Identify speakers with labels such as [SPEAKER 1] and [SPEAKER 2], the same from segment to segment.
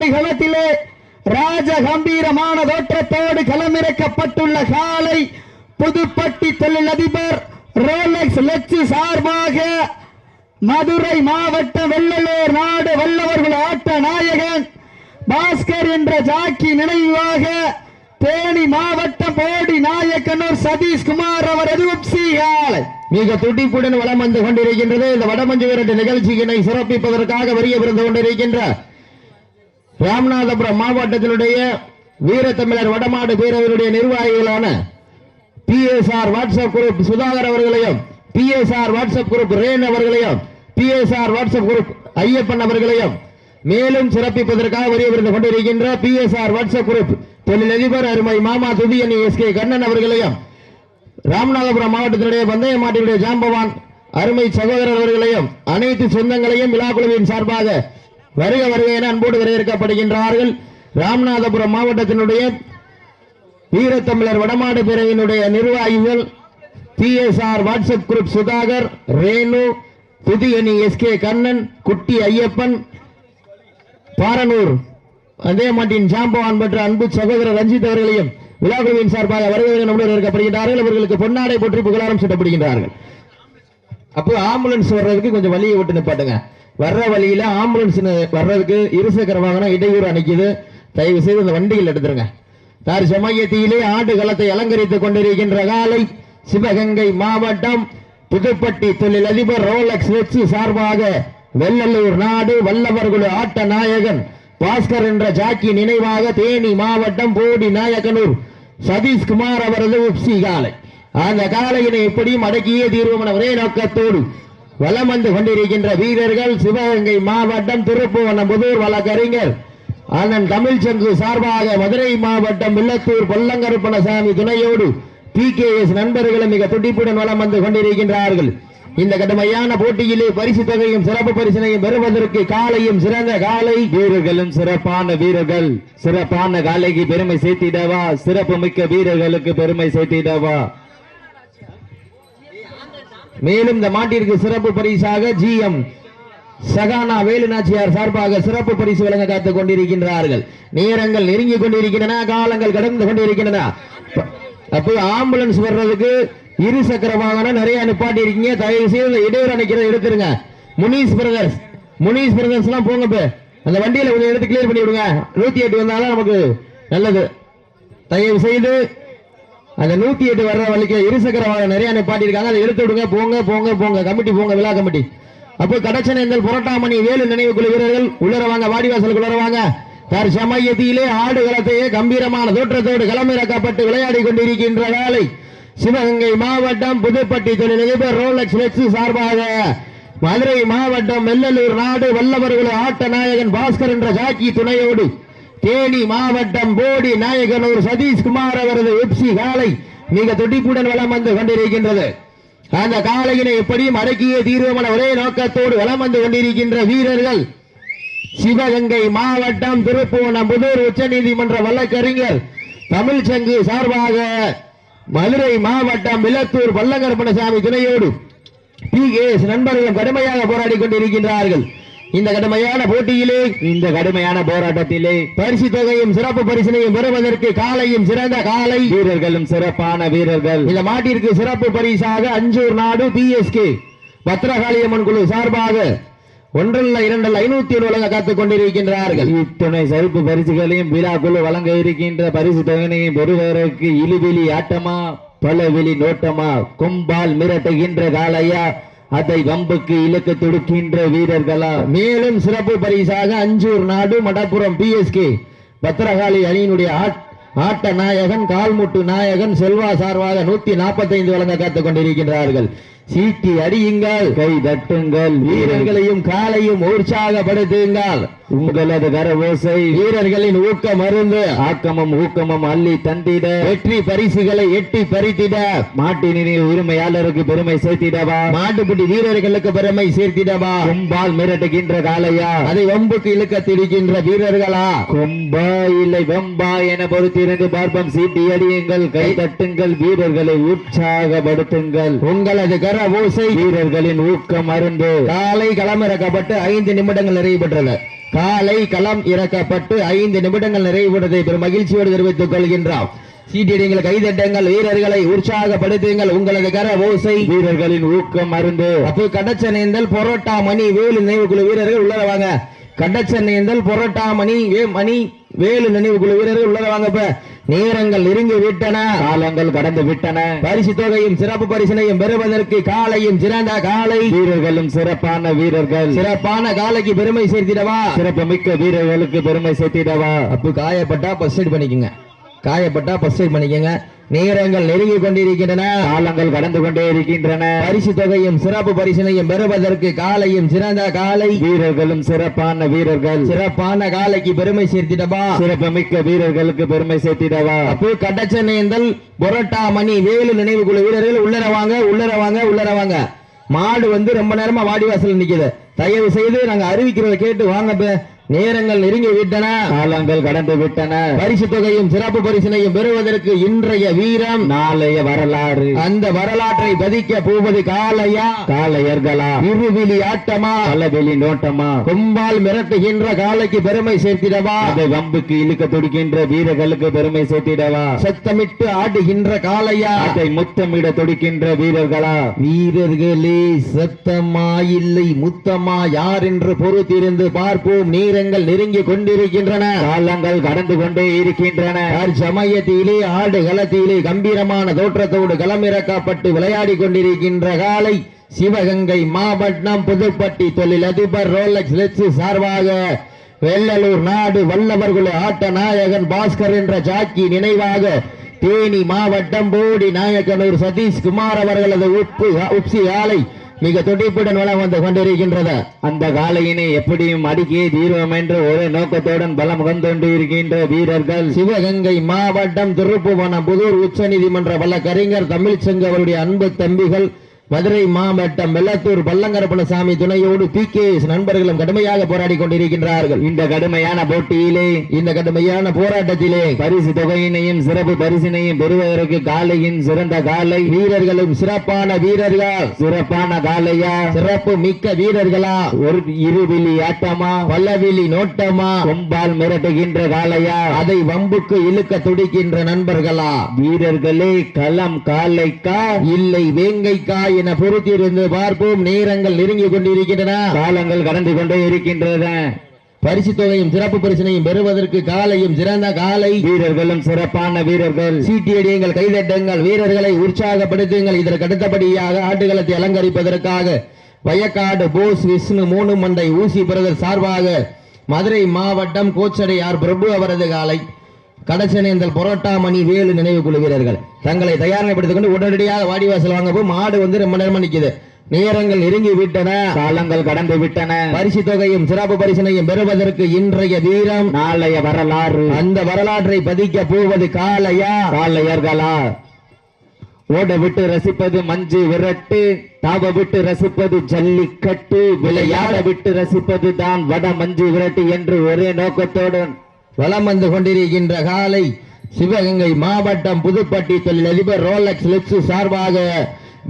[SPEAKER 1] களத்திலே ராஜ கம்பீரமான தோற்றத்தோடு களமிறக்கப்பட்டுள்ள காலை புதுப்பட்டி தொழிலதிபர் ரோலக்ஸ் லட்சு சார்பாக மதுரை மாவட்டம் வெள்ளலூர் நாடு வல்லவர்கள் ஆட்ட நாயகன் பாஸ்கர் என்ற ஜாக்கி நினைவாக தேனி மாவட்டம் போடி நாயக்கனூர் சதீஷ்குமார் அவர் எதுவும் காலை
[SPEAKER 2] மிக துடிப்புடன் வளம் வந்து கொண்டிருக்கின்றது. இந்த வடமஞ்சு விரட்டு நிகழ்ச்சியினை சிறப்பிப்பதற்காக வருகை புரிந்து கொண்டிருக்கின்ற ராமநாதபுரம் மாவட்டத்தினுடைய வீரத்தமிழர் வடமாடு பேரவையினுடைய நிர்வாகிகளான பிஎஸ்ஆர் வாட்ஸ்அப் குரூப் சுதாகர் அவர்களையும் பிஎஸ்ஆர் வாட்ஸ்அப் குரூப் ரேன் அவர்களையும் பிஎஸ்ஆர் வாட்ஸ்அப் குரூப் ஐயப்பன் அவர்களையும் மேலும் சிறப்பிப்பதற்காக வருகை விருந்து கொண்டிருக்கின்ற பிஎஸ்ஆர் வாட்ஸ்அப் குரூப் தொழிலதிபர் அருமை மாமா துதியணி எஸ் கே கண்ணன் அவர்களையும் ராமநாதபுரம் மாவட்டத்தினுடைய பந்தய மாட்டினுடைய ஜாம்பவான் அருமை சகோதரர் அவர்களையும் அனைத்து சொந்தங்களையும் விழா குழுவின் சார்பாக வருக வருக என அன்போடு வரவேற்கப்படுகின்றார்கள். ராமநாதபுரம் மாவட்டத்தினுடைய வீரத்தமிழர் வடமாடு பிரிவினுடைய நிர்வாகிகள் BSR WhatsApp group Sudhakar Renu புதியணி S K Kannan குட்டி ஐயப்பன் பாரனூர் அதே மாட்டின் ஜாம்பவான் பெற்ற அன்பு சகோதரர் ரஞ்சித் அவர்களையும் விழாக்குழுவின் சார்பாக வருவதற்கு நம்முடன் இருக்கப்படுகின்றார்கள் அவர்களுக்கு பொன்னாடை போற்றி புகழாரம் சூட்டப்படுகின்றார்கள். அப்போ ஆம்புலன்ஸ் வர்றதுக்கு கொஞ்சம் வழியை விட்டு நிப்பாட்டுங்க. வர்ற வழியில ஆம்புலன்ஸ் வர்றதுக்கு இருசக்கர வாகனம் இடையூறு அணைக்குது தயவு செய்து இந்த வண்டிகள் எடுத்துருங்க. தார் சமயத்திலே ஆண்டு களத்தை அலங்கரித்துக் கொண்டிருக்கின்ற காலை சிவகங்கை மாவட்டம் புதுப்பட்டி தொழிலதிபர் ரோலக்ஸ் வெச்சு சார்பாக வெள்ளலூர் நாடு வல்லவர்குழு ஆட்ட நாயகன் பாஸ்கர் என்ற ஜாக்கி நினைவாக தேனி மாவட்டம் போடி நாயக்கனூர் சதீஷ்குமார் அவரது உப்சி காலை. அந்த காலையினை எப்படியும் அடக்கியே தீர்வோம் என ஒரே நோக்கத்தோடு வலம் வந்து கொண்டிருக்கின்ற வீரர்கள் சிவகங்கை மாவட்டம் திருப்புவனம் புதூர் வழக்கறிஞர் அண்ணன் தமிழ்ச்சங்கு சார்பாக மதுரை மாவட்டம் வில்லத்தூர் பொல்லங்கருப்பணசாமி துணையோடு பி கே எஸ் நண்பர்களும் மிக துடிப்புடன் வலம் வந்து கொண்டிருக்கின்றார்கள். இந்த கடுமையான போட்டியிலே பரிசு தொகையும் சிறப்பு பரிசனையும் பெறுவதற்கு காலையும் சிறந்த காலை.
[SPEAKER 3] வீரர்களும் சிறப்பான வீரர்கள். சிறப்பான காலைக்கு பெருமை சேர்த்திடவா? சிறப்பு மிக்க வீரர்களுக்கு பெருமை சேர்த்திடவா?
[SPEAKER 2] மேலும் இந்த மாட்டிற்கு சிறப்பு பரிசாக ஜி எம் சகானா வேலுநாச்சியார் சார்பாக சிறப்பு பரிசு வழங்க காத்துக் கொண்டிருக்கின்றார்கள். நேரங்கள் நெருங்கி கொண்டிருக்கின்றன காலங்கள் கடந்து கொண்டிருக்கின்றன. ப- அப்போ ஆம்புலன்ஸ் வர்றதுக்கு இரு சக்கர வாகனம் நிறைய நிப்பாட்டி இருக்கீங்க தயவு செய்து இடையூறு அணைக்கிறத எடுத்துருங்க. முனீஷ் பிரதர்ஸ் முனீஷ் பிரதர்ஸ் எல்லாம் போங்க இப்போ. அந்த வண்டியில கொஞ்சம் எடுத்து கிளியர் பண்ணி விடுங்க. நூத்தி எட்டு வந்தாலும் நமக்கு நல்லது. தயவு செய்து அந்த நூத்தி எட்டு வர்ற வழிக்கு இருசக்கர வாகனம் நிறைய நிப்பாட்டி அதை எடுத்து விடுங்க. போங்க போங்க போங்க. கமிட்டி போங்க. விழா கமிட்டி. அப்போ கடச்சனேந்தல் புரட்டாமணி வேலு நினைவு குழு வீரர்கள் உள்ளர வாங்க வாடிவாசல் உள்ளர வாங்க. தார் சமயத்திலே ஆடு களத்தையே கம்பீரமான தோற்றத்தோடு களமிறக்கப்பட்டு விளையாடி கொண்டிருக்கின்ற வேலை சிவகங்கை மாவட்டம் புதுப்பட்டி தொழிலதிபர் ரோலக்ஸ் வெக்ஸ் சார்பாக மதுரை மாவட்டம் வெள்ளலூர் நாடு வல்லவர்கள் ஆட்ட நாயகன் பாஸ்கர் என்ற ஜாக்கி துணையோடு தேனி மாவட்டம் போடி நாயகனூர் சதீஷ்குமார் அவரது எப்சி காலை மிக துடிப்புடன் வலம் வந்து கொண்டிருக்கின்றது. அந்த காலையினை எப்படியும் அடக்கிய தீர்வமான ஒரே நோக்கத்தோடு வலம் வந்து கொண்டிருக்கின்ற வீரர்கள். சிவகங்கை மாவட்டம் திருப்புவனம் புதூர் உச்சநீதிமன்ற வழக்கறிஞர் தமிழ்ச்சங்கு சார்பாக மதுரை மாவட்டம் விளத்தூர் பல்லங்கருப்பணசாமி துணையோடு பி கே எஸ் நண்பர்களும் கடுமையாக போராடி கொண்டிருக்கின்றார்கள். இந்த கடுமையான போட்டியிலே
[SPEAKER 3] இந்த கடுமையான போராட்டத்திலே
[SPEAKER 2] பரிசு தொகையும் சிறப்பு பரிசினையும் பெறுவதற்கு காலையும் சிறந்த காலை.
[SPEAKER 3] வீரர்களும் சிறப்பான வீரர்கள்.
[SPEAKER 2] இந்த மாட்டிற்கு சிறப்பு பரிசாக அஞ்சூர் நாடு பிஎஸ்கே பத்திரகாளியம்மன் குழு சார்பாக ஒன்றல்ல இரண்டல்ல ஐநூத்தி ஒன்று வழங்க காத்துக் கொண்டிருக்கின்றார்கள்.
[SPEAKER 3] இத்துணை சிறப்பு பரிசுகளையும் விழாக்குழு வழங்க இருக்கின்ற பரிசு தொகையினையும் பெறுவதற்கு இழுவெளி ஆட்டமா பலவெளி நோட்டமா கும்பால் மிரட்டுகின்ற காளையா அதை வம்புக்கு இலக்கு துடுக்கின்ற வீரர்களா?
[SPEAKER 2] மேலும் சிறப்பு பரிசாக அஞ்சூர் நாடு மடப்புறம் பிஎஸ்கே பத்திரகாளி அணியினுடைய ஆட்- ஆட்ட நாயகன் கால்முட்டு நாயகன் செல்வா சார்பாக நூத்தி நாற்பத்தைந்து வழங்க காத்துக் கொண்டிருக்கின்றார்கள். சீட்டி அடியுங்கள்.
[SPEAKER 3] கை தட்டுங்கள் வீரர்கள்.
[SPEAKER 2] வீரர்களையும் காலையும் உற்சாகப்படுத்துங்கள்.
[SPEAKER 3] உங்களது கர ஓசை
[SPEAKER 2] வீரர்களின் ஊக்க மருந்து
[SPEAKER 3] ஆக்கமும் ஊக்கமும் அள்ளி தந்திட.
[SPEAKER 2] வெற்றி பரிசுகளை எட்டி பறித்திட.
[SPEAKER 3] மாட்டினின் உரிமையாளருக்கு பெருமை சேர்த்திடவா?
[SPEAKER 2] மாட்டுப்பட்டி வீரர்களுக்கு பெருமை சேர்த்திடவா?
[SPEAKER 3] கும்பால் மிரட்டுகின்ற காளையா?
[SPEAKER 2] அதை வம்புக்கு இழுக்க திரிக்கின்ற வீரர்களா?
[SPEAKER 3] கொம்பா இல்லை வெம்பா என பொறுத்திருந்து பார்ப்போம். சீட்டி அடியுங்கள் கை தட்டுங்கள் வீரர்களை உற்சாகப்படுத்துங்கள்.
[SPEAKER 2] உங்களது கர கர ஓசை
[SPEAKER 3] வீரர்களின் ஊக்கம் அருந்து.
[SPEAKER 2] காலை களம் இறக்கப்பட்டு ஐந்து நிமிடங்கள் நிறைவு காலை களம் இறக்கப்பட்டு ஐந்து நிமிடங்கள் நிறைவு பெற்றதை பெரும் மகிழ்ச்சியோடு தெரிவித்துக் கொள்கின்றோம். சீட்டிடுங்கள் கைதட்டுங்கள் வீரர்களை உற்சாகப்படுத்துங்கள். உங்களது கர ஓசை
[SPEAKER 3] வீரர்களின் ஊக்கம் அருந்து.
[SPEAKER 2] அப்போ கடச்சனேந்தல் பொரோட்டா மணி வேலு நினைவுக்குழு வீரர்கள் உள்ளத வாங்க. கடச்சனேந்தல் பொரோட்டா மணி வே மணி வேலு நினைவுக்குழு வீரர்கள் உள்ளத வாங்க இப்ப. நேரங்கள் நெருங்கி விட்டன
[SPEAKER 3] காலங்கள் கடந்து விட்டன.
[SPEAKER 2] பரிசு தொகையும் சிறப்பு பரிசினையும் பெறுவதற்கு காலையும் சிறந்த காலை
[SPEAKER 3] வீரர்களும் சிறப்பான வீரர்கள்.
[SPEAKER 2] சிறப்பான காலைக்கு பெருமை சேர்த்திடவா?
[SPEAKER 3] சிறப்பு மிக்க வீரர்களுக்கு பெருமை சேர்த்திடவா?
[SPEAKER 2] அப்ப காயப்பட்டா ஃபர்ஸ்ட் பண்ணிக்கங்க பண்ணிக்கோங்க. காயப்பட்டா எய்ட் பண்ணிக்கோங்க. நேரங்கள் நெருங்கி கொண்டிருக்கின்றன.
[SPEAKER 3] காலங்கள் கடந்து கொண்டே இருக்கின்றன.
[SPEAKER 2] பரிசு தொகையும் சிறப்பு பரிசினையும் பெறுவதற்கு காலையும் சிறந்த காலை.
[SPEAKER 3] வீரர்களும் சிறப்பான வீரர்கள்.
[SPEAKER 2] சிறப்பான காலைக்கு பெருமை சேர்த்திடவா?
[SPEAKER 3] சிறப்பு மிக்க வீரர்களுக்கு பெருமை சேர்த்திடவா?
[SPEAKER 2] அப்போ கடச்சனேந்தல் பொரோட்டா மணி வேலு நினைவு குழு வீரர்கள் உள்ளர வாங்க உள்ளர வாங்க உள்ளர வாங்க. மாடு வந்து ரொம்ப நேரமா வாடி வாசல் நிக்குது. தயவு செய்து நாங்க அறிவிக்கிறத கேட்டு வாங்க. நேரங்கள் நெருங்கி விட்டன.
[SPEAKER 3] காலங்கள் கடந்து விட்டன.
[SPEAKER 2] பரிசு தொகையும் சிறப்பு பரிசினையும் பெறுவதற்கு இன்றைய வீரம்
[SPEAKER 3] நாளைய வரலாறு.
[SPEAKER 2] அந்த வரலாற்றை பதிக்க போவது காலையா
[SPEAKER 3] காளையர்களா?
[SPEAKER 2] இருவிழி ஆட்டமா?
[SPEAKER 3] அளவெளி நோட்டமா?
[SPEAKER 2] கொம்பால் மிரட்டுகின்ற காலைக்கு பெருமை சேர்த்திடவா?
[SPEAKER 3] அதை வம்புக்கு இழுக்க துடிக்கின்ற வீரர்களுக்கு பெருமை சேர்த்திடவா?
[SPEAKER 2] சத்தமிட்டு ஆடுகின்ற காலையா
[SPEAKER 3] அதை முத்தமிட துடிக்கின்ற வீரர்களா?
[SPEAKER 2] வீரர்களே சத்தமா இல்லை முத்தமா யார் என்று பொறுத்திருந்து பார்ப்போம். நேரங்கள் நெருங்கி கொண்டிருக்கின்றன.
[SPEAKER 3] காலங்கள் கடந்து கொண்டே இருக்கின்றன.
[SPEAKER 2] சமயத்திலே ஆடு களத்திலே கம்பீரமான தோற்றத்தோடு களமிறக்கப்பட்டு விளையாடி கொண்டிருக்கின்ற காலை சிவகங்கை மாவட்டம் புதுப்பட்டி தொழிலதிபர் ரோலக்ஸ் லெட்சு சார்பாக வெள்ளலூர் நாடு வல்லவர்குல ஆட்ட நாயகன் பாஸ்கர் என்ற ஜாக்கி நினைவாக தேனி மாவட்டம் போடி நாயக்கனூர் சதீஷ்குமார் அவர்களது உப்பு உப்சி ஆலை மிக துடிப்புடன் வளம் வந்து கொண்டிருக்கின்றது.
[SPEAKER 3] அந்த காலையினை எப்படியும் அடுக்கி தீர்வோம் என்று ஒரே நோக்கத்துடன் பலம் கொண்டு இருக்கின்ற வீரர்கள்.
[SPEAKER 2] சிவகங்கை மாவட்டம் திருப்புவனம் புதூர் உச்ச நீதிமன்ற வழக்கறிஞர் தமிழ்ச்சங்க அவருடைய அன்பு தம்பிகள் மதுரை மாவட்டம் வெள்ளத்தூர் பல்லங்கரப்பணசாமி துணையோடு பி. கே. நண்பர்களும் கடுமையாக போராடி கொண்டிருக்கின்றார்கள்.
[SPEAKER 3] இந்த கடுமையான போட்டியிலே
[SPEAKER 2] இந்த கடுமையான போராட்டத்திலே
[SPEAKER 3] பரிசு தொகையினையும் சிறப்பு பரிசினையும் பெறுவதற்கு காளையின் சிறந்த காளை
[SPEAKER 2] வீரர்களும் சிறப்பான வீரர்கள்?
[SPEAKER 3] சிறப்பான காளையா
[SPEAKER 2] சிறப்பு மிக்க வீரர்களா?
[SPEAKER 3] ஒரு இருவிழி ஆட்டமா?
[SPEAKER 2] பல்லவிழி நோட்டமா?
[SPEAKER 3] கொம்பால் மிரட்டுகின்ற காளையா
[SPEAKER 2] அதை வம்புக்கு இழுக்க துடிக்கின்ற நண்பர்களா?
[SPEAKER 3] வீரர்களே களம் காளைக்கா
[SPEAKER 2] இல்லை வேங்கைக்கா என பொறுத்திருந்து பார்ப்போம். நேரங்கள் நெருங்கி கொண்டிருக்கின்றன.
[SPEAKER 3] காலங்கள் கடந்து கொண்டே இருக்கின்றன.
[SPEAKER 2] பரிசு தொகையும் சிறப்பு பரிசனையும் பெறுவதற்கு காலையும் சிறந்த காலை.
[SPEAKER 3] வீரர்களும் சிறப்பான வீரர்கள்.
[SPEAKER 2] சீட்டியடியுங்கள் கைதட்டுங்கள் வீரர்களை உற்சாகப்படுத்துங்கள். இதற்கு அடுத்தபடியாக ஆட்டுகளத்தை அலங்கரிப்பதற்காக வயக்காடு போஸ் விஷ்ணு மூணு மண்டை ஊசி பிரதர் சார்பாக மதுரை மாவட்டம் கோச்சடையார் பிரபு அவரது காலை. கடச்சனேந்தல் பொரோட்டா மணி வேலு நினைவு குழு வீரர்கள் தங்களை தயார்நிலைப்படுத்திக் கொண்டு உடனடியாக வாடிவாசல் வாங்க போய் மாடு வந்து ரொம்ப நேரமா நிக்குது. நேரங்கள் நெருங்கி விட்டன.
[SPEAKER 3] காலங்கள் கடந்து விட்டன.
[SPEAKER 2] பரிசு தொகையும் சிறப்பு பரிசினையும் பெறுவதற்கு இன்றைய வீரம்
[SPEAKER 3] நாளைய வரலாறு.
[SPEAKER 2] அந்த வரலாற்றை பதிக்க போவது காலையா
[SPEAKER 3] காளையர்களா? ஓட விட்டு ரசிப்பது மஞ்சு விரட்டு தாவ விட்டு ரசிப்பது ஜல்லிக்கட்டு விளையாட விட்டு ரசிப்பது தான் வட மஞ்சு விரட்டு என்று ஒரே நோக்கத்துடன்
[SPEAKER 2] வலம் வந்து கொண்டிருக்கின்ற காலை சிவகங்கை மாவட்டம் புதுப்பட்டி தொழிலதிபர் ரோலக்ஸ் லிப்சு சார்பாக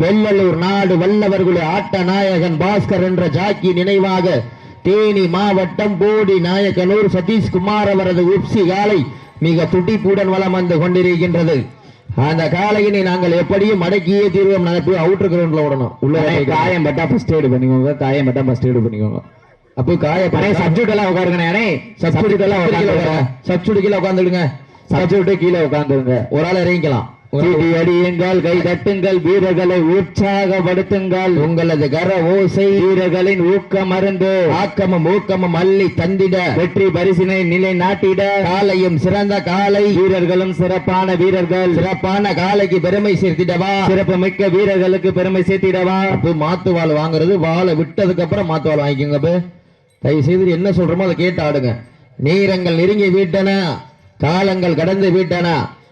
[SPEAKER 2] வெள்ளலூர் நாடு வல்லவர்குழு ஆட்ட நாயகன் பாஸ்கர் என்ற ஜாக்கி நினைவாக தேனி மாவட்டம் போடி நாயக்கனூர் சதீஷ்குமார் அவரது உப்சி காலை மிக துடிப்புடன் வலம் வந்து கொண்டிருக்கின்றது. அந்த காலையினை நாங்கள் எப்படியும் அடக்கியே தீர்வோம் நடப்பு அவுட்டர் கிரவுண்ட்ல விடணும் உள்ள
[SPEAKER 3] காயம் பட்டா ஃபர்ஸ்ட் எய்டு பண்ணிக்கோங்க காயம் பட்டா ஃபர்ஸ்ட் எய்டு பண்ணிக்கோங்க.
[SPEAKER 2] அப்போ காய
[SPEAKER 3] அண்ணே சப்ஜெக்ட் எல்லாம் உட்காருங்க அண்ணே சப்ஜெக்ட் எல்லாம் உட்காருங்க.
[SPEAKER 2] சப்ஸ்டியூட் கீழே உட்காந்துடுங்க.
[SPEAKER 3] சப்ஜெக்ட் கீழே உட்காந்துருங்க.
[SPEAKER 2] ஒரு ஆள் இறங்கிக்கலாம்.
[SPEAKER 3] அடியுங்கள் கை தட்டுங்கள் வீரர்களை உற்சாகப்படுத்துங்கள்.
[SPEAKER 2] உங்களது கர ஓசை
[SPEAKER 3] வீரர்களின் ஊக்கம் அருந்து.
[SPEAKER 2] ஆக்கமும் ஊக்கமும் அள்ளி தந்திட.
[SPEAKER 3] வெற்றி பரிசினை நிலை நாட்டிட
[SPEAKER 2] காலையும் சிறந்த காலை.
[SPEAKER 3] வீரர்களும் சிறப்பான வீரர்கள்.
[SPEAKER 2] சிறப்பான காலைக்கு பெருமை சேர்த்திடவா?
[SPEAKER 3] சிறப்பு மிக்க வீரர்களுக்கு பெருமை சேர்த்திடவா?
[SPEAKER 2] மாத்து வாள் வாங்குறது வாழை விட்டதுக்கு அப்புறம் மாத்து வாள் வாங்கிக்கோங்க. தயவு செய்து என்ன சொல்றோமோ அதை கேட்டு ஆடுங்க. நேரங்கள் நெருங்கி விட்டன காலங்கள் கடந்து விட்டன.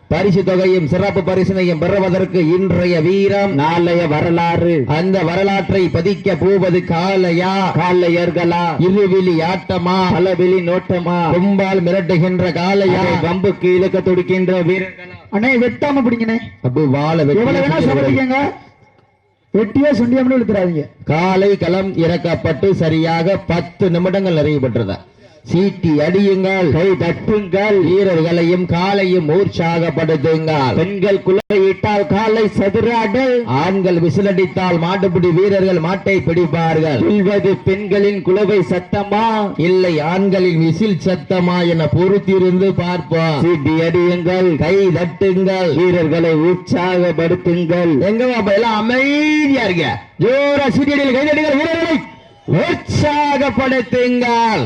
[SPEAKER 2] பரிசு தொகையும் சிறப்பு பரிசினையும் பெறுவதற்கு இன்றைய வீரம்
[SPEAKER 3] நாளைய வரலாறு.
[SPEAKER 2] அந்த வரலாற்றை பதிக்க போவது காலையா?
[SPEAKER 3] காளையர்களா
[SPEAKER 2] இருவிழி ஆட்டமா?
[SPEAKER 3] பலவிழி நோட்டமா?
[SPEAKER 2] கும்பால் மிரட்டுகின்ற காலையா?
[SPEAKER 3] வம்புக்கு இழுக்க துடிக்கின்ற வீரர்களா?
[SPEAKER 4] அண்ணே வெட்டாம பிடிங்கண்ணே.
[SPEAKER 2] அப்போ வாழை
[SPEAKER 4] வேணா
[SPEAKER 1] வெட்டியே சுண்டியம்னு இழுத்துறாதீங்க.
[SPEAKER 2] காலை களம் இறக்கப்பட்டு சரியாக பத்து நிமிடங்கள் நிறைவு பெற்றதா சீட்டி அடியுங்கள். கை தட்டுங்கள். வீரர்களையும் காலையும் உற்சாகப்படுத்துங்கள்
[SPEAKER 3] பெண்கள் குலையிட்டால் காலை சதுராடு
[SPEAKER 2] ஆண்கள் விசிலடித்தால் மாட்டுப்பிடி வீரர்கள் மாட்டை பிடிப்பார்கள்.
[SPEAKER 3] சொல்வது பெண்களின் குலவை சத்தமா?
[SPEAKER 2] இல்லை ஆண்களின் விசில் சத்தமா என பொறுத்திருந்து பார்ப்போம்.
[SPEAKER 3] சீட்டி அடியுங்கள்.
[SPEAKER 2] கை தட்டுங்கள்.
[SPEAKER 3] வீரர்களை உற்சாகப்படுத்துங்கள்.
[SPEAKER 2] எங்க எல்லாம் அமைதியா இருக்க ஜோரா சீட்டியடியில் கைதட்டுங்கள் வீரர்களை உற்சாகப்படுத்துங்கள்.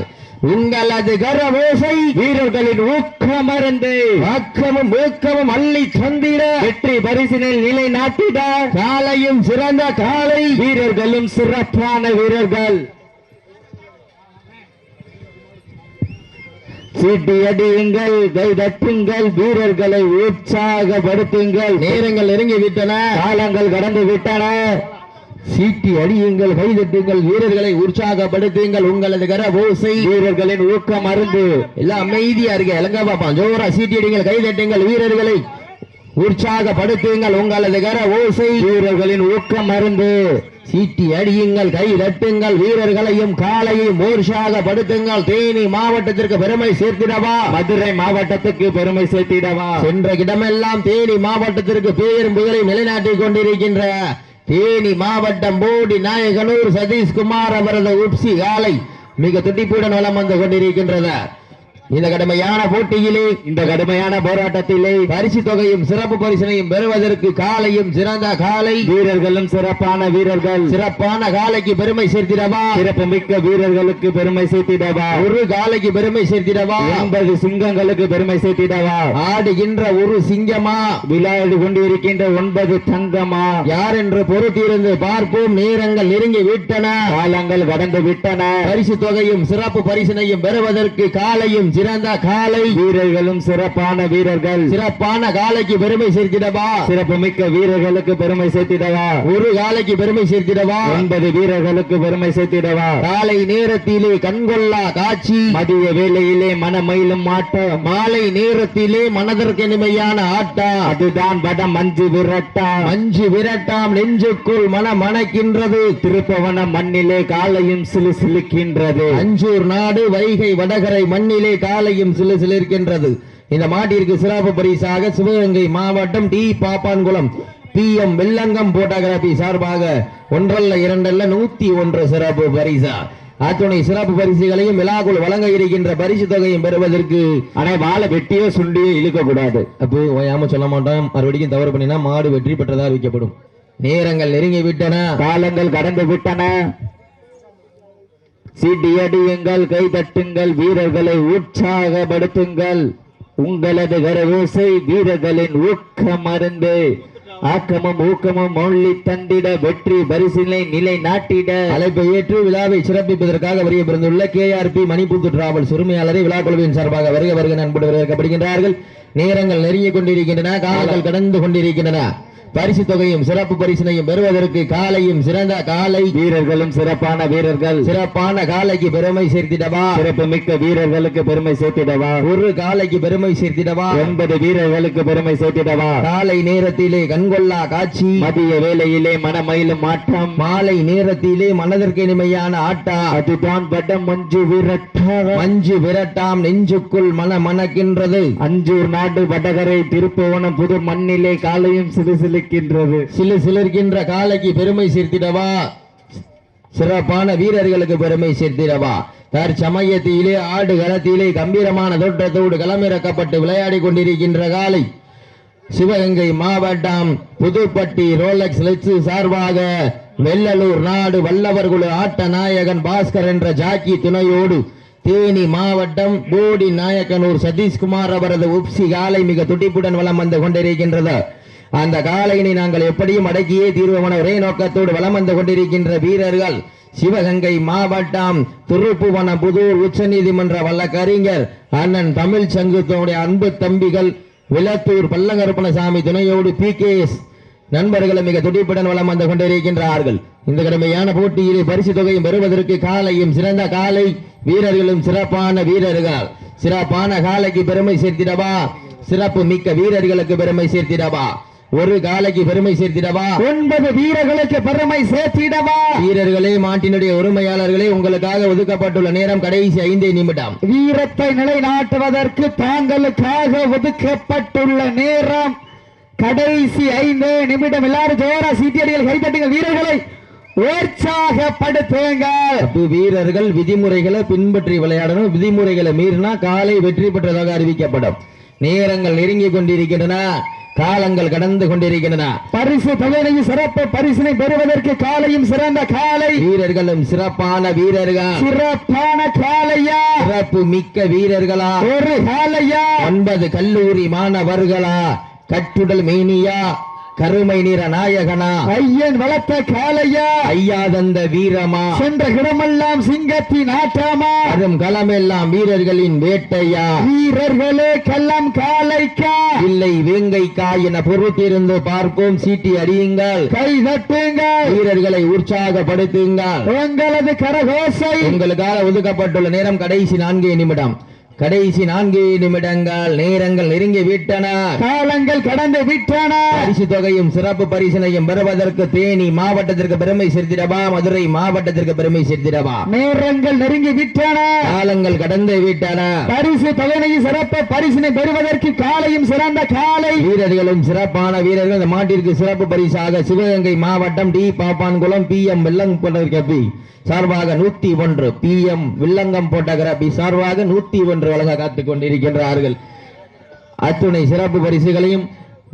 [SPEAKER 2] உங்களது கரவோசை
[SPEAKER 3] வீரர்களின் ஊக்கமருந்து
[SPEAKER 2] ஆக்கமும் ஊக்கமும் அள்ளி தந்திட
[SPEAKER 3] வெற்றி பரிசினில் நிலை நாட்டிட
[SPEAKER 2] காலையும் சிறந்த காலை
[SPEAKER 3] வீரர்களும் சிறப்பான வீரர்கள். சீட்டி அடியுங்கள் கை தட்டுங்கள் வீரர்களை உற்சாகப்படுத்துங்கள்.
[SPEAKER 2] நேரங்கள் நெருங்கி விட்டன
[SPEAKER 3] காலங்கள் கடந்து விட்டன
[SPEAKER 2] சீட்டி அடியுங்கள் கைதட்டுங்கள் வீரர்களை உற்சாகப்படுத்துங்கள். உங்களது கரவோசை
[SPEAKER 3] வீரர்களின் ஊக்கம் அருந்து.
[SPEAKER 2] எல்லாம் அமைதியா இருக்க இலங்கா பாப்பா. ஜோரா சீட்டி அடிங்கள் கைதட்டுங்கள் வீரர்களை உற்சாகப்படுத்துங்கள். உங்களது கர ஓசை
[SPEAKER 3] வீரர்களின் ஊக்கம் அருந்து.
[SPEAKER 2] சீட்டி அடியுங்கள் கை தட்டுங்கள் வீரர்களையும் காலையும் உற்சாகப்படுத்துங்கள். தேனி மாவட்டத்திற்கு பெருமை சேர்த்திடவா?
[SPEAKER 3] மதுரை மாவட்டத்துக்கு பெருமை சேர்த்திடவா?
[SPEAKER 2] சென்ற இடமெல்லாம் தேனி மாவட்டத்திற்கு பேரும் புகழை நிலைநாட்டிக் கொண்டிருக்கின்ற தேனி மாவட்டம் போடி நாயகனூர் சதீஷ்குமார் அவரது உப்சி காலை மிக துடிப்புடன் வலம் வந்து கொண்டிருக்கின்றனர் இந்த கடுமையான போட்டியிலே
[SPEAKER 3] இந்த கடுமையான போராட்டத்திலே
[SPEAKER 2] பரிசு தொகையும் சிறப்பு பரிசனையும் பெறுவதற்கு காலையும் சிறந்த காலை.
[SPEAKER 3] வீரர்களும் சிறப்பான வீரர்கள்.
[SPEAKER 2] சிறப்பான காலைக்கு பெருமை சேர்த்திடவா?
[SPEAKER 3] சிறப்பு மிக்க வீரர்களுக்கு பெருமை சேர்த்திடவா?
[SPEAKER 2] ஒரு காலைக்கு பெருமை சேர்த்திடவா?
[SPEAKER 3] ஒன்பது சிங்கங்களுக்கு பெருமை சேர்த்திடவா?
[SPEAKER 2] ஆடுகின்ற ஒரு சிங்கமா?
[SPEAKER 3] விளையாடி கொண்டிருக்கின்ற ஒன்பது தங்கமா?
[SPEAKER 2] யார் என்று பொறுத்திருந்து பார்ப்போம். நேரங்கள் நெருங்கி விட்டன.
[SPEAKER 3] காலங்கள் கடந்து விட்டன.
[SPEAKER 2] பரிசு தொகையும் சிறப்பு பரிசினையும் பெறுவதற்கு காலையும் சிறந்த காலை.
[SPEAKER 3] வீரர்களும் சிறப்பான வீரர்கள்.
[SPEAKER 2] சிறப்பான காலைக்கு பெருமை சேர்த்திடவா?
[SPEAKER 3] சிறப்பு மிக்க வீரர்களுக்கு பெருமை சேர்த்திடவா?
[SPEAKER 2] ஒரு காலைக்கு பெருமை சேர்த்திடவா?
[SPEAKER 3] ஒன்பது வீரர்களுக்கு பெருமை சேர்த்திடவா?
[SPEAKER 2] காலை நேரத்திலே கண்கொள்ளா காட்சி.
[SPEAKER 3] மதிய வேளையிலே மனமயிலும் ஆட்டம்
[SPEAKER 2] மாலை நேரத்திலே மனதிற்கு இனிமையான ஆட்டா.
[SPEAKER 3] அதுதான் வடம் மஞ்சு விரட்டா.
[SPEAKER 2] மஞ்சு விரட்டாம் நெஞ்சுக்குள் மன மணக்கின்றது
[SPEAKER 3] திருப்பவன மண்ணிலே காலையும் சிலு சிலுக்கின்றது.
[SPEAKER 2] அஞ்சூர் நாடு வைகை வடகரை மண்ணிலே சாலையும் சில சிலிருக்கின்றது. இந்த மாட்டிற்கு சிறப்பு பரிசாக சிவகங்கை மாவட்டம் T. Pappankulam P. M. Vellangam photography சார்பாக ஒன்றல்ல இரண்டல்ல நூத்தி ஒன்று சிறப்பு பரிசா. அத்துணை சிறப்பு பரிசுகளையும் விழாக்குள் வழங்க இருக்கின்ற பரிசு தொகையும் பெறுவதற்கு
[SPEAKER 3] ஆனா வாழை வெட்டியோ சுண்டியோ இழுக்க கூடாது
[SPEAKER 2] அப்போ ஓயாம சொல்ல மாட்டோம். மறுபடியும் தவறு பண்ணினா மாடு வெற்றி பெற்றதா அறிவிக்கப்படும். நேரங்கள் நெருங்கி விட்டன
[SPEAKER 3] காலங்கள் கடந்து விட்டன. சீட்டியடியுங்கள் கை தட்டுங்கள் வீரர்களை உற்சாகப்படுத்துங்கள். உங்களது கரவோசை வீரர்களின் ஊக்கம் அருந்து ஆக்கமும் ஊக்கமும் மொழி தந்திட வெற்றி பரிசினை நிலை நாட்டிட
[SPEAKER 2] அழைப்பை ஏற்று விழாவை சிறப்பிப்பதற்காக வருகை பிறந்துள்ள கேஆர்பி மணிப்புத்து டிராவல்ஸ் உரிமையாளரை விழா குழுவின் சார்பாக வருக வருக நண்புடன் வரவேற்கப்படுகின்றார்கள். நேரங்கள் நெருங்கிக் கொண்டிருக்கின்றன காலங்கள் கடந்து கொண்டிருக்கின்றன. பரிசு தொகையும் சிறப்பு பரிசினையும் பெறுவதற்கு காலையும் சிறந்த காலை
[SPEAKER 3] வீரர்களும் சிறப்பான வீரர்கள்.
[SPEAKER 2] சிறப்பான காலைக்கு பெருமை சேர்த்திடவா?
[SPEAKER 3] சிறப்பு மிக்க வீரர்களுக்கு பெருமை சேர்த்திடவா?
[SPEAKER 2] ஒரு காலைக்கு பெருமை சேர்த்திடவா?
[SPEAKER 3] ஒன்பது வீரர்களுக்கு பெருமை சேர்த்திடவா?
[SPEAKER 2] காலை நேரத்திலே கண்கொள்ளா காட்சி.
[SPEAKER 3] மதிய வேளையிலே மனமயிலும் மாற்றம்
[SPEAKER 2] மாலை நேரத்திலே மனதிற்கு இனிமையான ஆட்டா.
[SPEAKER 3] அதுதான் வடம் மஞ்சு விரட்டா
[SPEAKER 2] மஞ்சு விரட்டாம் நெஞ்சுக்குள் மன மணக்கின்றது
[SPEAKER 3] அஞ்சூர் நாடு வடகரை திருப்புவனம் புது மண்ணிலே காலையும் சிலு இருக்கின்றது
[SPEAKER 2] சில சிலர்கின்ற காலைக்கு பெருமை சேர்த்திடவா? சிறப்பான வீரர்களுக்கு பெருமை சேர்த்திடவா? தற்சமயத்திலே ஆடு களத்திலே கம்பீரமான தோற்றத்தோடு களமிறக்கப்பட்டு விளையாடி கொண்டிருக்கின்ற காலை சிவகங்கை மாவட்டம் புதுப்பட்டி ரோலக்ஸ் லெட்சு சார்பாக வெள்ளலூர் நாடு வல்லவர்குழு ஆட்ட நாயகன் பாஸ்கர் என்ற ஜாக்கி துணையோடு தேனி மாவட்டம் போடி நாயக்கனூர் சதீஷ்குமார் அவரது உப்சி காலை மிக துடிப்புடன் வளம் வந்து கொண்டிருக்கின்றது. அந்த காலையினை நாங்கள் எப்படியும் அடக்கியே தீர்வமான ஒரே நோக்கத்தோடு வளம் வந்து கொண்டிருக்கின்ற வீரர்கள் சிவகங்கை மாவட்டம் திருப்புவன புதூர் உச்சநீதிமன்ற வழக்கறிஞர் அண்ணன் தமிழ் சங்கத்தினுடைய அன்பு தம்பிகள் விளத்தூர் பல்லங்கருப்பணசாமி துணையோடு பி கே எஸ் நண்பர்களும் மிக துடிப்புடன் வளம் வந்து கொண்டிருக்கின்றார்கள். இந்த கடுமையான போட்டியிலே பரிசு தொகையும் பெறுவதற்கு காலையும் சிறந்த காலை வீரர்களும் சிறப்பான வீரர்கள். சிறப்பான காலைக்கு பெருமை சேர்த்திடவா? சிறப்பு மிக்க வீரர்களுக்கு பெருமை சேர்த்திடவா? ஒரு காலைக்கு பெருமை சேர்த்திடவா?
[SPEAKER 1] ஒன்பது வீரர்களுக்கு பெருமை சேர்த்திடவா?
[SPEAKER 2] வீரர்களே மாட்டினுடைய உரிமையாளர்களே உங்களுக்காக ஒதுக்கப்பட்டுள்ள நேரம் கடைசி ஐந்தே நிமிடம்.
[SPEAKER 1] வீரத்தை நிலைநாட்டுவதற்கு தாங்களுக்காக ஒதுக்கப்பட்டுள்ள நேரம் கடைசி ஐந்து நிமிடம். எல்லாரும் ஜோரா சீட்டியடிகள் கைத்தட்டுங்க வீரர்களை உற்சாகப்படுத்துங்கள்.
[SPEAKER 2] அப்ப வீரர்கள் விதிமுறைகளை பின்பற்றி விளையாடணும். விதிமுறைகளை மீறினா காலை வெற்றி பெற்றதாக அறிவிக்கப்படும். நேரங்கள் நெருங்கி கொண்டிருக்கின்றன. காலங்கள் கடந்து கொண்டிருக்கின்றன.
[SPEAKER 1] பரிசு தொகையினையும் சிறப்பு பரிசினை பெறுவதற்கு காலையும் சிறந்த காலை.
[SPEAKER 2] வீரர்களும் சிறப்பான வீரர்கள்?
[SPEAKER 1] சிறப்பான காலையா?
[SPEAKER 2] சிறப்பு மிக்க வீரர்களா?
[SPEAKER 1] ஒரு காலையா?
[SPEAKER 2] ஒன்பது கல்லூரி மாணவர்களா? கட்டுடல் மேனியா? கருமை நிற நாயகனா?
[SPEAKER 1] ஐயன் வளர்த்த காலையா
[SPEAKER 2] ஐயா தந்த வீரமா?
[SPEAKER 1] சென்ற இடமெல்லாம் சிங்கத்தின் ஆட்டமா
[SPEAKER 2] அதும் களமெல்லாம் வீரர்களின் வேட்டையா?
[SPEAKER 1] வீரர்களே கள்ளம் காலைக்கா
[SPEAKER 2] இல்லை வேங்கைக்கா என பொறுத்திருந்து பார்ப்போம் சீட்டி அடியுங்கள்.
[SPEAKER 1] கை தட்டுங்கள்.
[SPEAKER 2] வீரர்களை உற்சாகப்படுத்துங்கள்.
[SPEAKER 1] உங்களது கரகோசை.
[SPEAKER 2] உங்களுக்காக ஒதுக்கப்பட்டுள்ள நேரம் கடைசி நான்கே நிமிடம். கடைசி நான்கு நிமிடங்கள் நேரங்கள் நெருங்கி விட்டன.
[SPEAKER 1] காலங்கள் கடந்து விட்டன.
[SPEAKER 2] பரிசு தொகையும் சிறப்பு பரிசினையும் பெறுவதற்கு தேனி மாவட்டத்திற்கு பெருமை சேர்த்திடவா மதுரை மாவட்டத்திற்கு பெருமை சேர்த்திடவா?
[SPEAKER 1] நேரங்கள் நெருங்கி விட்டன.
[SPEAKER 2] காலங்கள் கடந்து விட்டன.
[SPEAKER 1] பரிசு தொகையினையும் சிறப்பு பரிசினை பெறுவதற்கு காலையும் சிறந்த காலை.
[SPEAKER 2] வீரர்களும் சிறப்பான வீரர்கள். இந்த மாட்டிற்கு சிறப்பு பரிசாக சிவகங்கை மாவட்டம் டி. பாப்பான்குளம் பி. எம். வெள்ளங்கப்பி சார்பாக நூத்தி ஒன்று பி எம் வில்லங்கம் போட்டோகிராபி சார்பாக நூத்தி ஒன்று வழங்க காத்துக் கொண்டிருக்கின்றார்கள் அத்துணை சிறப்பு பரிசுகளையும்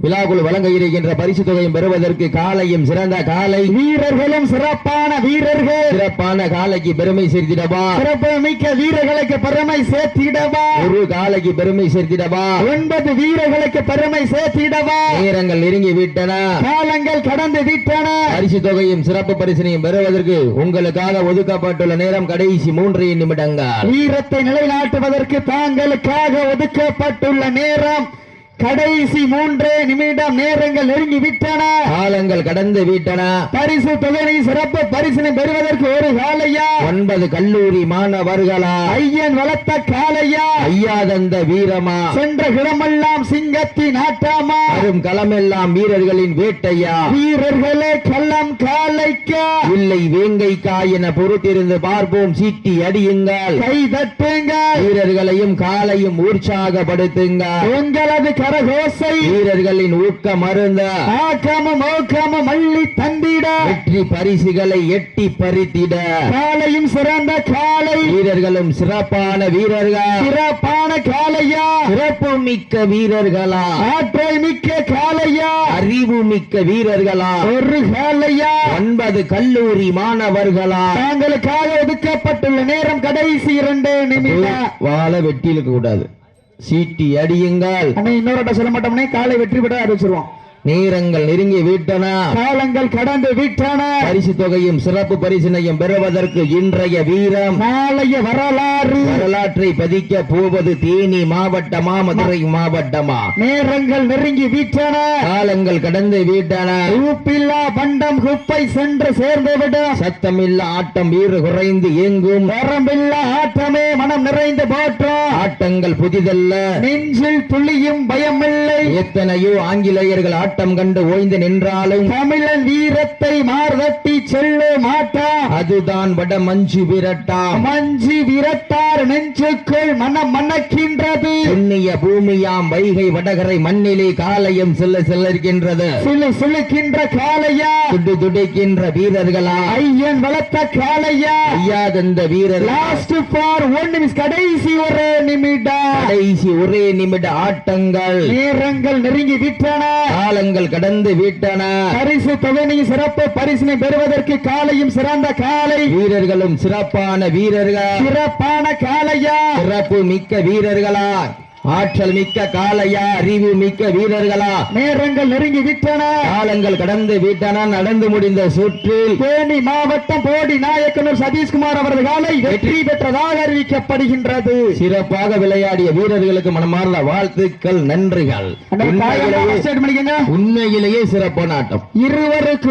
[SPEAKER 2] விழாக்குழு வழங்க இருக்கின்ற பரிசு தொகையும் பெறுவதற்கு காலையும் சிறந்த காலை.
[SPEAKER 1] வீரர்களும் சிறப்பான வீரர்கள்.
[SPEAKER 2] சிறப்பான காலைக்கு பெருமை சேர்த்திடவா?
[SPEAKER 1] சிறப்பு மிக்க வீரர்களுக்கு பெருமை சேர்த்திடவா?
[SPEAKER 2] ஒரு காலைக்கு பெருமை சேர்த்திடவா?
[SPEAKER 1] ஒன்பது வீரர்களுக்கு பெருமை சேர்த்திடவா?
[SPEAKER 2] நேரங்கள் நெருங்கி விட்டன.
[SPEAKER 1] காலங்கள் கடந்து விட்டன.
[SPEAKER 2] பரிசு தொகையும் சிறப்பு பரிசினையும் பெறுவதற்கு உங்களுக்காக ஒதுக்கப்பட்டுள்ள நேரம் கடைசி மூன்று நிமிடங்கள்.
[SPEAKER 1] வீரத்தை நிலைநாட்டுவதற்கு தாங்களுக்காக ஒதுக்கப்பட்டுள்ள நேரம் கடைசி மூன்று நிமிடம் நேரங்கள் நெருங்கி விட்டன.
[SPEAKER 2] காலங்கள் கடந்து விட்டன.
[SPEAKER 1] பரிசு தொகையை சிறப்பு பரிசினை பெறுவதற்கு ஒரு காலையா
[SPEAKER 2] ஒன்பது கல்லூரி மாணவர்களா?
[SPEAKER 1] ஐயன் வளர்த்த காலையா
[SPEAKER 2] ஐயா தந்த வீரமா?
[SPEAKER 1] சென்ற இடமெல்லாம் சிங்கத்தின் ஆட்டாமா?
[SPEAKER 2] வரும் களமெல்லாம் வீரர்களின் வேட்டையா?
[SPEAKER 1] வீரர்களே கள்ளம் காலைக்கா
[SPEAKER 2] இல்லை வேங்கைக்கா என பொறுத்திருந்து பார்ப்போம். சீட்டி அடியுங்கள்.
[SPEAKER 1] கை தட்டுங்கள்.
[SPEAKER 2] வீரர்களையும் காலையும் உற்சாகப்படுத்துங்கள்
[SPEAKER 1] உங்களது கரகோசை
[SPEAKER 2] வீரர்களின் ஊக்கம் அருந்த
[SPEAKER 1] ஆக்கமும் ஓக்கமும் அள்ளி தந்திட.
[SPEAKER 2] வெற்றி பரிசுகளை எட்டி பறித்திட.
[SPEAKER 1] காலையும் சிறந்த காலை.
[SPEAKER 2] வீரர்களும் சிறப்பான வீரர்கள்.
[SPEAKER 1] சிறப்பான காலையா.
[SPEAKER 2] சிறப்பு மிக்க வீரர்களா.
[SPEAKER 1] ஆற்றல் மிக்க காலையா.
[SPEAKER 2] அறிவு மிக்க வீரர்களா.
[SPEAKER 1] ஒரு காலையா.
[SPEAKER 2] ஒன்பது கல்லூரி மாணவர்களா.
[SPEAKER 1] தாங்களுக்காக ஒதுக்கப்பட்டுள்ள நேரம் கடைசி இரண்டு நிமிடம்.
[SPEAKER 2] வாழ வெட்டி இருக்க கூடாது. சீட்டி அடியுங்கள்.
[SPEAKER 1] அண்ணா இன்னொரு சொல்ல மாட்டோம்னே காலை வெற்றி பெற அறிவிச்சிருவோம்
[SPEAKER 2] நேரங்கள் நெருங்கி விட்டன.
[SPEAKER 1] காலங்கள் கடந்து விட்டன.
[SPEAKER 2] பரிசு தொகையும் சிறப்பு பரிசினையும் பெறுவதற்கு இன்றைய வீரம்.
[SPEAKER 1] நாளைய வரலாறு.
[SPEAKER 2] வரலாற்றை பதிக்க போவது தேனி மாவட்டமா மதுரை மாவட்டமா?
[SPEAKER 1] நேரங்கள் நெருங்கி விட்டன.
[SPEAKER 2] காலங்கள் கடந்து விட்டன.
[SPEAKER 1] உப்பில்லா பண்டம் குப்பை சென்று சேர்ந்துவிடும்
[SPEAKER 2] சத்தமில்ல ஆட்டம் வீறு குறைந்து எங்கும்
[SPEAKER 1] வரம்பில்லா ஆட்டமே மனம் நிறைந்து போற்றோம்
[SPEAKER 2] ஆட்டங்கள் புதிதல்ல.
[SPEAKER 1] நெஞ்சில் துளியும் பயமில்லை.
[SPEAKER 2] எத்தனையோ ஆங்கிலேயர்கள் ஆட்டம் கண்டு ஓய்ந்து நின்றாலும்
[SPEAKER 1] தமிழன் வீரத்தை மார்தட்டி செல்ல மாட்டான்
[SPEAKER 2] அதுதான் வட மஞ்சு விரட்டா.
[SPEAKER 1] மஞ்சி விரட்டார் நெஞ்சுக்குள் மனம் மணக்கின்றது.
[SPEAKER 2] புண்ணிய பூமியாம் வைகை வடகரை மண்ணிலே காலையும் செல்ல செல்லிருக்கின்றது
[SPEAKER 1] சிலு சிலுக்கின்ற காளையா?
[SPEAKER 2] துடி துடிக்கின்ற வீரர்களா?
[SPEAKER 1] ஐயன் வளர்த்த காளையா?
[SPEAKER 2] ஐயா தந்த வீரர்கள்?
[SPEAKER 1] லாஸ்ட் ஃபார் ஒன் நிமிஷம் கடைசி ஒரு நிமிடம்.
[SPEAKER 2] கடைசி ஒரே நிமிட ஆட்டங்கள்.
[SPEAKER 1] நேரங்கள் நெருங்கி விட்டன.
[SPEAKER 2] காலங்கள் கடந்து விட்டன.
[SPEAKER 1] பரிசு தொகையை சிறப்பு பரிசினை பெறுவதற்கு காலையும் சிறந்த காலை.
[SPEAKER 2] வீரர்களும் சிறப்பான வீரர்கள்.
[SPEAKER 1] சிறப்பான காளையா
[SPEAKER 2] சிறப்பு மிக்க வீரர்களா. ஆற்றல் மிக்க காளையா அறிவு மிக்க வீரர்களா?
[SPEAKER 1] நேரங்கள் நெருங்கி விட்டன.
[SPEAKER 2] காலங்கள் கடந்து விட்டன நடந்து முடிந்த சுற்றில்.
[SPEAKER 1] தேனி மாவட்டம் போடி நாயக்கனூர் சதீஷ்குமார் அவரது காலை வெற்றி பெற்றதாக அறிவிக்கப்படுகின்றது.
[SPEAKER 2] சிறப்பாக விளையாடிய வீரர்களுக்கு மனமார்ந்த வாழ்த்துக்கள் நன்றிகள். உண்மையிலேயே சிறப்பான ஆட்டம்
[SPEAKER 1] இருவருக்கு